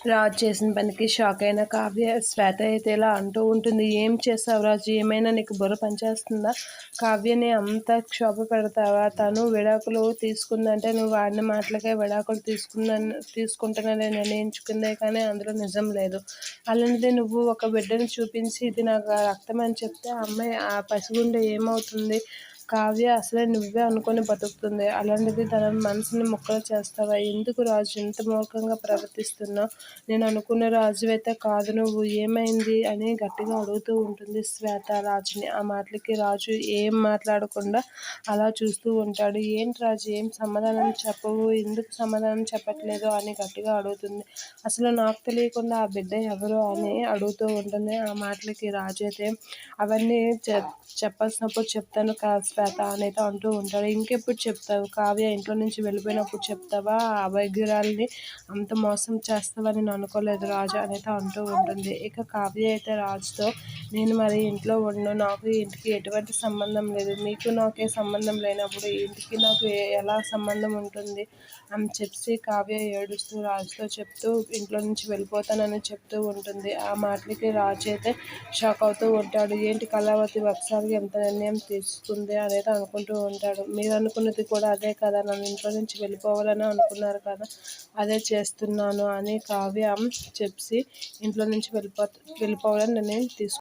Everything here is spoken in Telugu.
రాజు చేసిన పనికి షాక్ అయిన కావ్య శ్వేత అయితే ఇలా అంటూ ఉంటుంది ఏం చేసావు రాజు? ఏమైనా నీకు బుర్ర పనిచేస్తుందా? కావ్యని అంత క్షోభ పెడతావా తను విడాకులు తీసుకుందంటే నువ్వు వాడిన మాటలకే విడాకులు తీసుకున్నా తీసుకుంటున్నానని నిర్ణయించుకుందే కానీ అందులో నిజం లేదు. అలాంటిది నువ్వు ఒక బిడ్డను చూపించి ఇది నాకు రక్తం అని చెప్తే ఆ అమ్మాయి ఆ పసిగుండె ఏమవుతుంది? కావ్య అసలే నువ్వే అనుకొని బతుకుతుంది. అలాంటిది తన మనసుని ముక్కలు చేస్తావా? ఎందుకు రాజు ఇంత మూర్ఖంగా ప్రవర్తిస్తున్నావు నేను అనుకున్న రాజు అయితే కాదు. నువ్వు ఏమైంది? అని గట్టిగా అడుగుతూ ఉంటుంది శ్వేత రాజుని. ఆ మాటలకి రాజు ఏం మాట్లాడకుండా అలా చూస్తూ ఉంటాడు. ఏంటి రాజు? ఏం సమాధానం చెప్పవు? ఎందుకు సమాధానం చెప్పట్లేదు? అని గట్టిగా అడుగుతుంది. అసలు నాకు తెలియకుండా ఆ బిడ్డ ఎవరు? అని అడుగుతూ ఉంటుంది. ఆ మాటలకి రాజు అయితే అవన్నీ చెప్పాల్సినప్పుడు చెప్తాను కాస్త శ్వేత అనేది అంటూ ఉంటాడు. ఇంకెప్పుడు చెప్తావు? కావ్య ఇంట్లో నుంచి వెళ్ళిపోయినప్పుడు చెప్తావా? ఆ వైద్యురాల్ని అంత మోసం చేస్తావని నేను అనుకోలేదు రాజు అనేది అంటూ ఉంటుంది. ఇక కావ్య అయితే రాజుతో నేను మరి ఇంట్లో ఉండను నాకు ఇంటికి ఎటువంటి సంబంధం లేదు. మీకు నాకే సంబంధం లేనప్పుడు ఇంటికి నాకు ఎలా సంబంధం ఉంటుంది? అని చెప్పి కావ్య ఏడుస్తూ రాజుతో చెప్తూ ఇంట్లో నుంచి వెళ్ళిపోతానని చెప్తూ ఉంటుంది. ఆ మాటలకి రాజు అయితే షాక్ అవుతూ ఉంటాడు. ఏంటి కళావతి ఒకసారి ఎంత నిర్ణయం తీసుకుంది అదేదో అనుకుంటూ ఉంటాడు. మీరు అనుకున్నది కూడా అదే కదా నన్ను ఇంట్లో నుంచి వెళ్ళిపోవాలని అనుకున్నారు కదా అదే చేస్తున్నాను అని కావ్య చెప్పి ఇంట్లో నుంచి వెళ్ళిపో వెళ్ళిపోవాలని నిర్ణయం తీసుకు